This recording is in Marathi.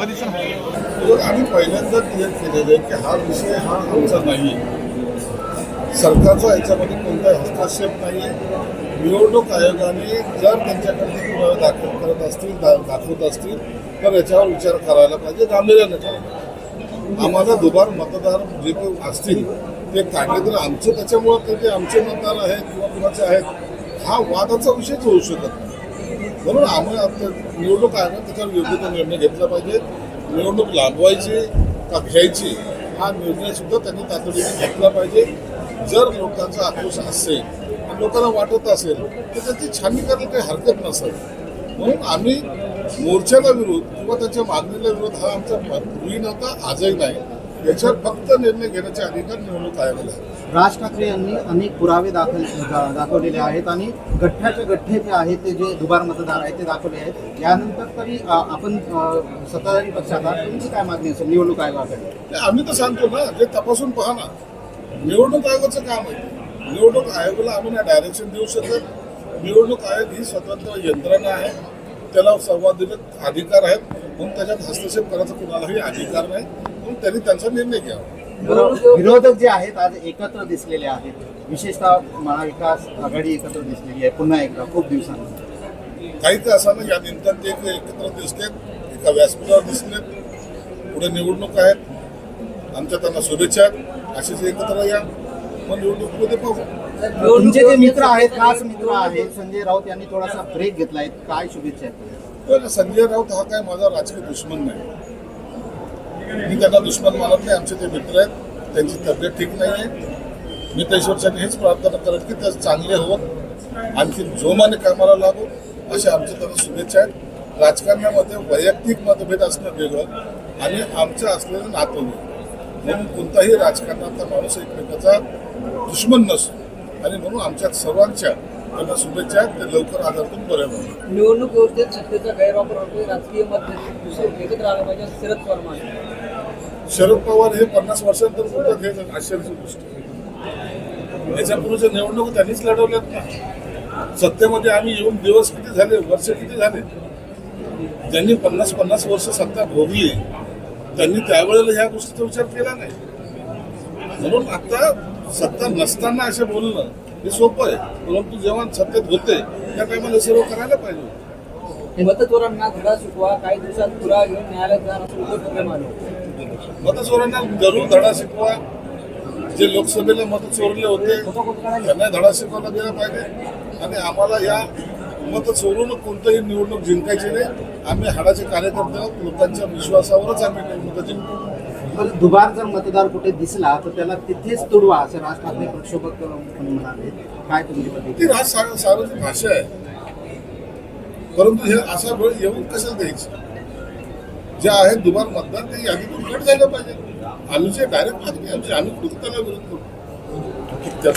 आम्ही पहिल्यांदा नियत केलेलं आहे की हा विषय हा आमचा नाही. सरकारचा याच्यामध्ये कोणताही हस्तक्षेप नाही. आहे निवडणूक आयोगाने जर त्यांच्याकडे पुरावे दाखल करत असतील दा दाखवत असतील तर याच्यावर विचार करायला पाहिजे गांभीर्यानं करायला आम्हाला दुबार मतदार जे पण असतील ते काढले तर आमचं त्याच्यामुळं ते आमचे मतदार आहेत किंवा कुणाचे आहेत हा वादाचा विषयच होऊ शकत नाही. म्हणून आम्ही आता निवडणूक ना त्याच्यावर योग्य तो निर्णय घेतला पाहिजे. निवडणूक लांबवायची का घ्यायची हा निर्णय सुद्धा त्यांनी तातडीने घेतला पाहिजे. जर लोकांचा आक्रोश असेल लोकांना वाटत असेल तर त्याची छाननी करायला काही हरकत नसेल. म्हणून आम्ही मोर्चाला विरोध किंवा त्याच्या मागणीला विरोध हा आमचा पूर्वी नव्हता आजही नाही. याच्यावर फक्त निर्णय घेण्याचे अधिकार निवडणूक आयोगाला आहे. राज ठाकरे यांनी अनेक पुरावे दाखल दा- दाखवलेले आहेत आणि गठ्ठ्याचे गठ्ठे जे आहेत ते जे दुबार मतदार आहेत ते दाखवले आहेत. यानंतर तरी आपण अ, सत्ताधारी आहात तुमची काय मागणी असेल निवडणूक आयोगाकडे? नाही, आम्ही तर सांगतो ना ते तपासून पहा ना. निवडणूक आयोगाचं काम आहे. निवडणूक आयोगाला आम्ही ना डायरेक्शन देऊ शकत. निवडणूक आयोग ही स्वतंत्र यंत्रणा आहे. त्याला संवादित अधिकार आहेत. म्हणून त्याच्यात हस्तक्षेप करायचा कुणालाही अधिकार नाही. म्हणून त्यांनी त्यांचा निर्णय घ्यावा. विरोधक जे आहेत आज एकत्र दिसलेले आहेत. विशेषतः महाविकास आघाडी एकत्र दिसलेली आहे. पुन्हा एकदा खूप दिवसांनंतर काही का असानं या निमित्तानं ते एक- एकत्र दिसलेत. एका व्यासपीठावर दिसलेत. पुढे निवडणूक आहेत. आमच्या त्यांना शुभेच्छा आहेत. असेच एकत्र या. मग निवडणुकीमध्ये पाहू. तुमचे जे मित्र आहेत खास मित्र आहेत संजय राऊत यांनी थोडासा ब्रेक घेतलाय. काय शुभेच्छा आहेत? तर संजय राऊत हा काय माझा राजकीय दुश्मन नाही. मी त्यांना दुश्मन मानत नाही आमचे ते मित्र आहेत. त्यांची तब्येत ठीक नाही आहे मी त्या हेच प्रार्थना करत की ते चांगले होत आणखी जोमाने कामाला लागू अशा आमच्या त्यांना शुभेच्छा आहेत. राजकारणामध्ये वैयक्तिक मतभेद असणं वेगळं आणि आमचं असलेलं नातं म्हणून कोणताही राजकारणातला माणूस एकमेकाचा दुश्मन नसतो आणि म्हणून आमच्या सर्वांच्या त्यांना शुभेच्छा आहेत. ते लवकर आधारतून बरे होईल निवडणूक व्यवस्थेत सत्तेचा गैरवापर होतोय. राजकीय मत एकत्र आलं पाहिजे शरद पवार म्हणाले. शरद पवार हे पन्नास वर्षांतर बोलतात हे आश्चर्याची गोष्ट. याच्यापूर्वीच्या निवडणूक त्यांनीच लढवल्यात ना सत्तेमध्ये आम्ही येऊन दिवस किती झाले वर्ष किती झाले? ज्यांनी पन्नास पन्नास वर्ष सत्ता भोगली त्यांनी त्यावेळेला ह्या गोष्टीचा विचार केला नाही. म्हणून आता सत्ता नसताना असे बोलणं हे सोपं आहे. परंतु जेव्हा सत्तेत होते त्या टायमाला सर्व करायला पाहिजे मतचोरांना धडा शिकवा काही दिवसात पुरा घेऊन न्यायालयात जाणार मतचोरांना जरूर धडा शिकवा जे लोकसभेला मत चोरले होते त्यांना धडा शिकवला गेला पाहिजे. आणि आम्हाला या मत चोरून कोणतंही निवडणूक जिंकायची नाही. आम्ही हाडाचे कार्यकर्ते लोकांच्या विश्वासावरच आम्ही निवडणूक जिंकू. पण दुबार जर मतदार कुठे दिसला तर त्याला तिथेच तुडवा असं राज ठाकरे प्रक्षोभक म्हणाले. काय तुमची ती राज सार्वजनिक भाषा आहे. परंतु हे असा वेळ येऊन कसं द्यायचं? जे आहे दुबार मतदार ते यादीतून कट झालं पाहिजे. आम्ही जे डायरेक्ट आम्ही कुठे त्याला विरोध करू?